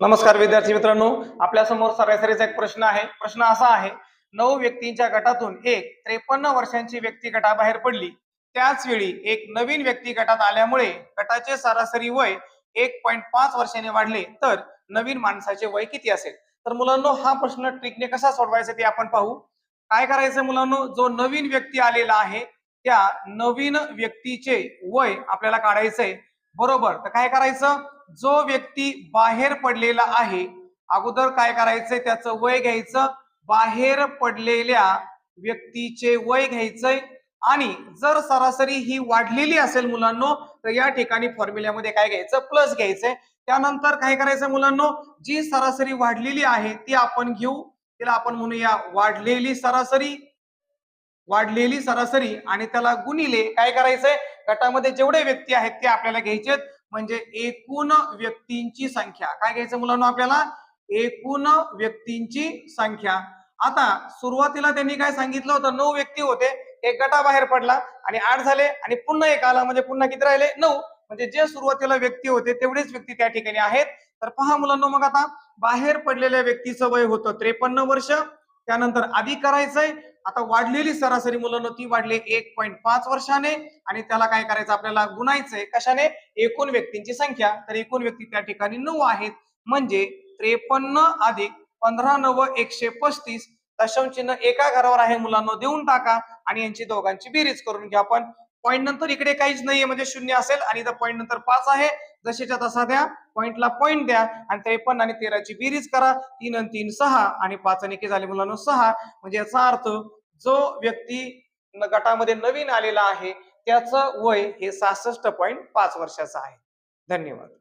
नमस्कार विद्यार्थी मित्रांनो आपल्यासमोर सरासरीचा एक प्रश्न आहे. प्रश्न असा आहे नऊ व्यक्तींच्या गटातून एक त्रेपन्न वर्षांची व्यक्ती गटाबाहेर पडली. त्याच वेळी एक नवीन व्यक्ती गटात आल्यामुळे गटाचे सरासरी वय एक पॉईंट पाच वर्षाने वाढले तर नवीन माणसाचे वय किती असेल? तर मुलांनो हा प्रश्न ट्रिकने कसा सोडवायचा ते आपण पाहू. काय करायचं मुलांनो जो नवीन व्यक्ती आलेला आहे त्या नवीन व्यक्तीचे वय आपल्याला काढायचंय. बरोबर तर काय करायचं? जो व्यक्ती बाहेर पडलेला आहे अगोदर काय करायचंय? त्याचं वय घ्यायचं. बाहेर पडलेल्या व्यक्तीचे वय घ्यायचंय. आणि जर सरासरी ही वाढलेली असेल मुलांनो तर या ठिकाणी फॉर्म्युल्यामध्ये काय घ्यायचं? प्लस घ्यायचंय. त्यानंतर काय करायचं मुलांनो? जी सरासरी वाढलेली आहे ती आपण घेऊ. तिला आपण म्हणूया वाढलेली सरासरी. वाढलेली सरासरी आणि त्याला गुणिले काय करायचंय? गटामध्ये जेवढे व्यक्ती आहेत ते आपल्याला घ्यायचे म्हणजे एकूण व्यक्तींची संख्या. काय घ्यायचं मुलांना आपल्याला? एकूण व्यक्तींची संख्या. आता सुरुवातीला त्यांनी काय सांगितलं होतं? नऊ व्यक्ती होते. एक गटा बाहेर पडला आणि आठ झाले आणि पुन्हा एक आला. म्हणजे पुन्हा किती राहिले? नऊ. म्हणजे जे सुरुवातीला व्यक्ती होते तेवढेच व्यक्ती त्या ठिकाणी आहेत. तर पहा मुलांना मग आता बाहेर पडलेल्या व्यक्तीचं वय होतं. त्रेपन्न वर्ष. त्यानंतर आधी करायचंय. आता वाढलेली सरासरी मुलांना ती वाढली एक पॉईंट पाच वर्षाने आणि त्याला काय करायचं? आपल्याला गुणायचंय. कशाने? एकूण व्यक्तींची संख्या. तर एकूण व्यक्ती त्या ठिकाणी नऊ आहेत. म्हणजे त्रेपन्न अधिक पंधरा नव एकशे पस्तीस दशम चिन्ह एका घरावर आहे. मुलांना देऊन टाका आणि यांची दोघांची बेरीज करून घ्या. आपण पॉईंट नंतर इकडे काहीच नाहीये म्हणजे शून्य असेल आणि इथं पॉईंट नंतर पाच आहे. जसेच्या तसा द्या. पॉईंटला पॉईंट द्या आणि त्रेपन्न आणि तेराची बेरीज करा. तीन आणि तीन सहा आणि पाच आणि झाले मुलांना सहा. म्हणजे याचा अर्थ जो व्यक्ती गटामध्ये नवीन आलेला आहे त्याचं वय हे सहासष्ट पॉईंट पाच वर्षाचं आहे. धन्यवाद.